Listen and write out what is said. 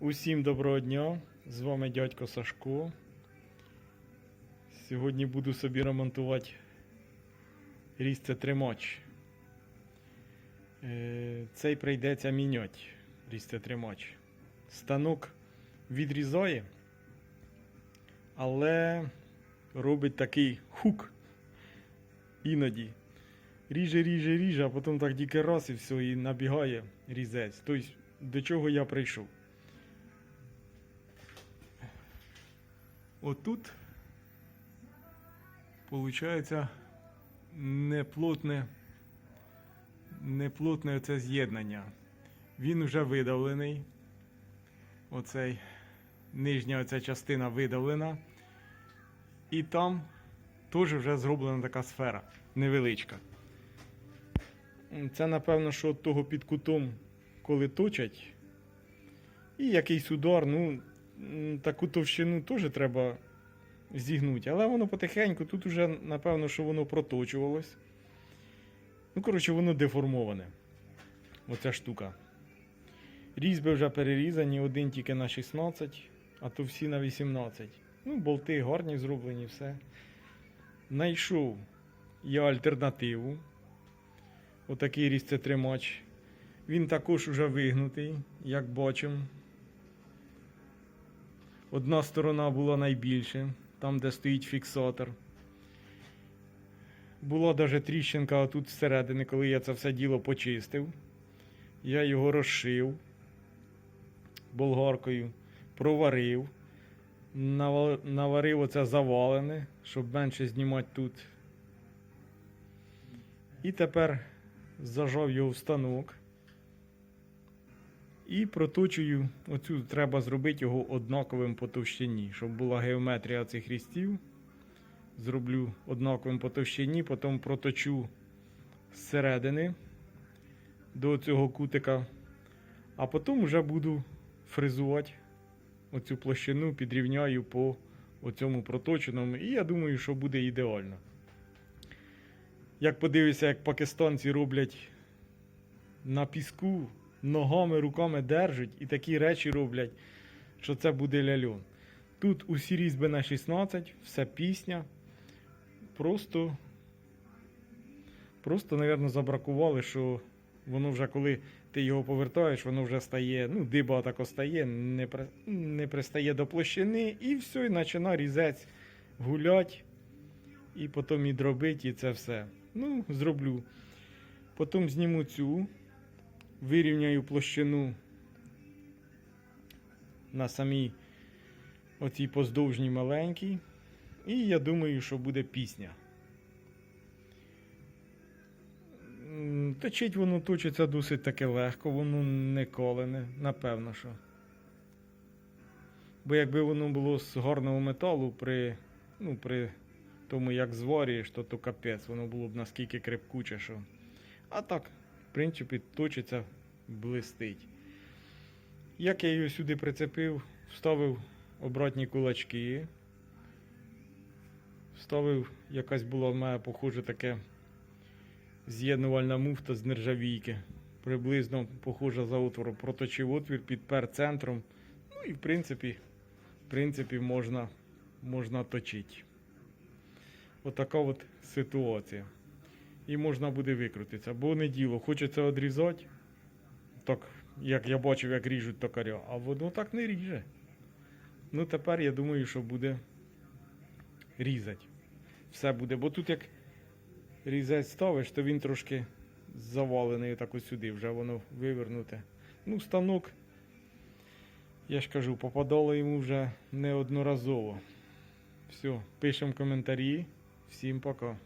Усім доброго дня! З вами дядько Сашко. Сьогодні буду собі ремонтувати різце тримач. Е, Цей прийдеться міняти різце тримач. Станок відрізає, але робить такий хук іноді. Ріже, ріже, ріже, а потім так тільки раз і все, і набігає різець. Тобто, до чого я прийшов. Отут, получається, неплотне, неплотне оце з'єднання. Він вже видавлений. Оцей нижня оця частина видавлена. І там теж вже зроблена така сфера невеличка. Це, напевно, що того під кутом, коли точать. І якийсь удар, ну, таку товщину теж треба зігнути. Але воно потихеньку, тут уже, напевно, що воно проточувалось. Ну, коротше, воно деформоване. Оця штука. Різьби вже перерізані, один тільки на 16, а то всі на 18. Ну, болти гарні зроблені, все. Найшов я альтернативу. Отакий різцетримач. Він також уже вигнутий, як бачимо. Одна сторона була найбільше, там, де стоїть фіксатор. Була навіть тріщинка тут всередині, коли я це все діло почистив. Я його розшив болгаркою, проварив, наварив оце завалене, щоб менше знімати тут. І тепер зажав його в станок. І проточую, оцю треба зробити його однаковим по товщині, щоб була геометрія цих різців. Зроблю однаковим по товщині, потім проточу зсередини до цього кутика, а потім вже буду фрезувати оцю площину, підрівняю по оцьому проточеному, і я думаю, що буде ідеально. Як подивишся, як пакистанці роблять на піску, ногами, руками держать і такі речі роблять, що це буде ляльон. Тут усі різьби на 16, все пісня. Просто, просто, напевно, забракували, що воно вже коли ти його повертаєш, воно вже стає, ну, диба тако стає, не, при, не пристає до площини, і все, і починає різець гулять, і потім і дробить, і це все. Ну, зроблю. Потім зніму цю, вирівняю площину на самій оцій поздовжній маленькій. І я думаю, що буде пісня. М, Точить воно точиться досить таки легко, воно не колене, напевно, що. Бо якби воно було з гарного металу при, ну, при тому, як зварюєш, то то капець, воно було б наскільки крепкуче, що. А так, принципі, точиться, блистить. Як я його сюди прицепив, вставив обратні кулачки. Вставив, якась була в мене, похоже, таке з'єднувальна муфта з нержавійки. Приблизно похожа за отвором. Проточив отвір, підпер центром. Ну і в принципі, в принципі можна, можна точити. Отака от ситуація. І можна буде викрутитися. Бо не діло, хочеться відрізати. Так, як я бачив, як ріжуть токаря, а воно так не ріже. Ну тепер я думаю, що буде різати. Все буде. Бо тут як різець ставиш, то він трошки завалений так ось сюди, вже воно вивернуте. Ну, станок, я ж кажу, попадало йому вже неодноразово. Все, пишемо коментарі. Всім пока.